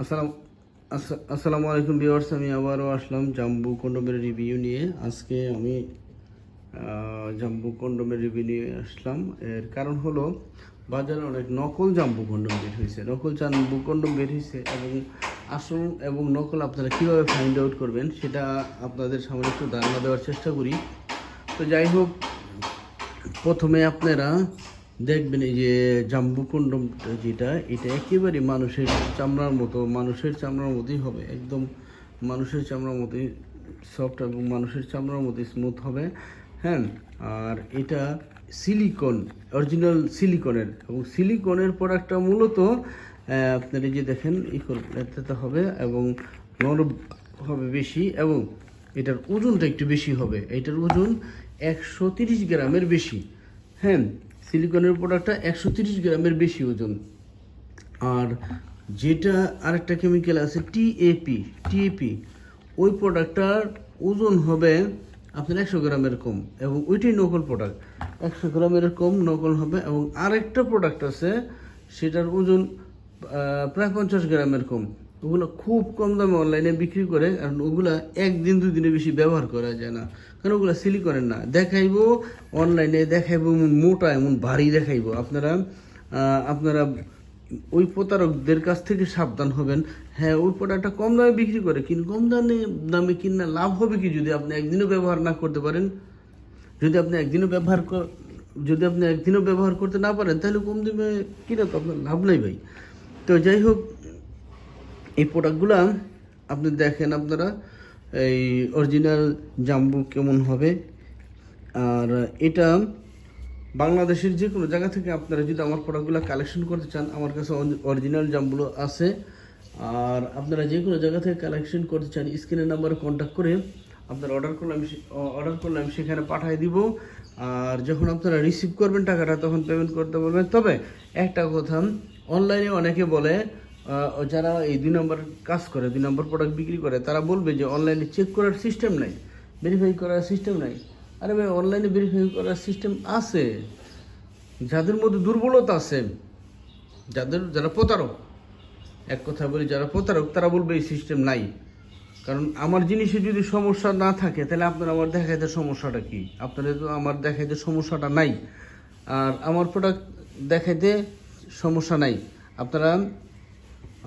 আসসালাম আস- আসসালামু আলাইকুম ভিউয়ার্স, আমি আবারও আসলাম জাম্বু কন্ডোমের রিভিউ নিয়ে। আজকে আমি জাম্বু কন্ডোমের রিভিউ নিয়ে আসলাম। এর কারণ হলো, বাজারে অনেক নকল জাম্বু কন্ডোম বের হয়েছে। নকল জাম্বু কন্ডোম বের হয়েছে এবং আসল এবং নকল আপনারা কীভাবে ফাইন্ড আউট করবেন সেটা আপনাদের সামনে একটু ধারণা দেওয়ার চেষ্টা করি। তো যাই হোক, প্রথমে আপনারা দেখবেন এই যে জাম্বু যেটা, এটা একেবারে মানুষের চামড়ার মতো, মানুষের চামড়ার মতোই হবে, একদম মানুষের চামড়ার মতোই সফট এবং মানুষের চামড়ার মতোই স্মুথ হবে হ্যাঁ? আর এটা সিলিকন অরিজিনাল সিলিকনের এবং সিলিকনের প্রোডাক্টটা মূলত আপনার এই যে দেখেন, ই করতে হবে, এবং নরম হবে বেশি, এবং এটার ওজনটা একটু বেশি হবে, এটার ওজন একশো গ্রামের বেশি হ্যাঁ? সিলিকনের প্রোডাক্টটা একশো তিরিশ গ্রামের বেশি ওজন। আর যেটা আরেকটা কেমিক্যাল আছে টিএপি টিএপি ওই প্রোডাক্টটার ওজন হবে আপনার একশো গ্রামের কম এবং ওইটাই নকল প্রোডাক্ট একশো গ্রামের কম নকল হবে এবং আরেকটা প্রোডাক্ট আছে, সেটার ওজন প্রায় পঞ্চাশ গ্রামের কম। ওগুলো খুব কম দামে অনলাইনে বিক্রি করে, কারণ ওগুলা একদিন দুই দিনে বেশি ব্যবহার করা যায় না। কারণ ওগুলো সিলি করেন না? দেখাইবো অনলাইনে দেখাইবো, এমন মোটা, এমন ভারী দেখাইবো। আপনারা আপনারা ওই প্রতারকদের কাছ থেকে সাবধান হবেন। হ্যাঁ ওই প্রোডাক্টটা কম দামে বিক্রি করে কিন্তু কম দামে দামে কিনা লাভ হবে কি যদি আপনি একদিনও ব্যবহার না করতে পারেন? যদি আপনি একদিনও ব্যবহার যদি আপনি একদিনও ব্যবহার করতে না পারেন, তাহলে কম দামে কিনা তো আপনার লাভ নাই ভাই। তো যাই হোক, এই প্রোডাক্টগুলো আপনি দেখেন আপনারা এই অরিজিনাল জাম্বু কেমন হবে? আর এটা বাংলাদেশের যে কোনো জায়গা থেকে আপনারা যদি আমার প্রোডাক্টগুলো কালেকশন করতে চান, আমার কাছে অরিজিনাল জামগুলো আছে। আর আপনারা যে কোনো জায়গা থেকে কালেকশন করতে চান স্ক্রিনের নাম্বারে কন্ট্যাক্ট করে আপনারা অর্ডার করলে আমি অর্ডার করলে আমি সেখানে পাঠিয়ে দিব। আর যখন আপনারা রিসিভ করবেন টাকাটা, তখন পেমেন্ট করতে বলবেন। তবে একটা কথা অনলাইনে অনেকে বলে যারা এই দুই নম্বর কাজ করে, দুই নম্বর প্রোডাক্ট বিক্রি করে, তারা বলবে যে অনলাইনে চেক করার সিস্টেম নাই ভেরিফাই করার সিস্টেম নাই। আরে ভাই অনলাইনে ভেরিফাই করার সিস্টেম আছে। যাদের মধ্যে দুর্বলতা আছে, যাদের, যারা প্রতারক, এক কথা বলি, যারা প্রতারক, তারা বলবে এই সিস্টেম নাই। কারণ আমার জিনিসে যদি সমস্যা না থাকে, তাহলে আপনার আমার দেখাইতে সমস্যাটা কি? আপনাদের তো আমার দেখাইতে সমস্যাটা নাই। আর আমার প্রোডাক্ট দেখাইতে সমস্যা নাই। আপনারা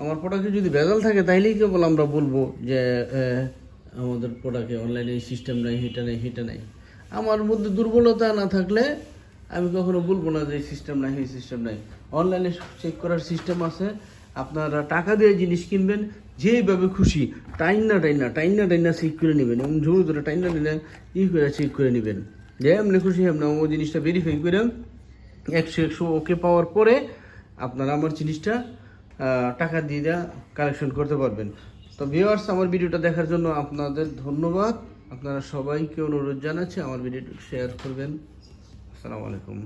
আমার প্রোডাক্টে যদি ভেজাল থাকে, তাইলেই কেবল আমরা বলব যে আমাদের প্রোডাক্টে অনলাইনে এই সিস্টেম নাই এটা নেই সেটা নেই। আমার মধ্যে দুর্বলতা না থাকলে আমি কখনো বলব না যে এই সিস্টেম নাই, এই সিস্টেম নাই। অনলাইনে চেক করার সিস্টেম আছে। আপনারা টাকা দিয়ে জিনিস কিনবেন যেভাবে খুশি টাইনা টাইনা টাইনা টাইনা চেক করে নেবেন। এবং জোর ধরে টাইনা টাইনা ই করে চেক করে নেবেন। যে এমনি খুশি এমনি ওই জিনিসটা ভেরিফাই করে, একশো একশো ওকে পাওয়ার পরে আপনারা আমার জিনিসটা টাকা দিয়ে দেওয়া কালেকশন করতে পারবেন। তো ভিওয়ার্স আমার ভিডিওটা দেখার জন্য আপনাদের ধন্যবাদ। আপনারা সবাইকে অনুরোধ জানাচ্ছি আমার ভিডিওটি শেয়ার করবেন। আসসালামু আলাইকুম।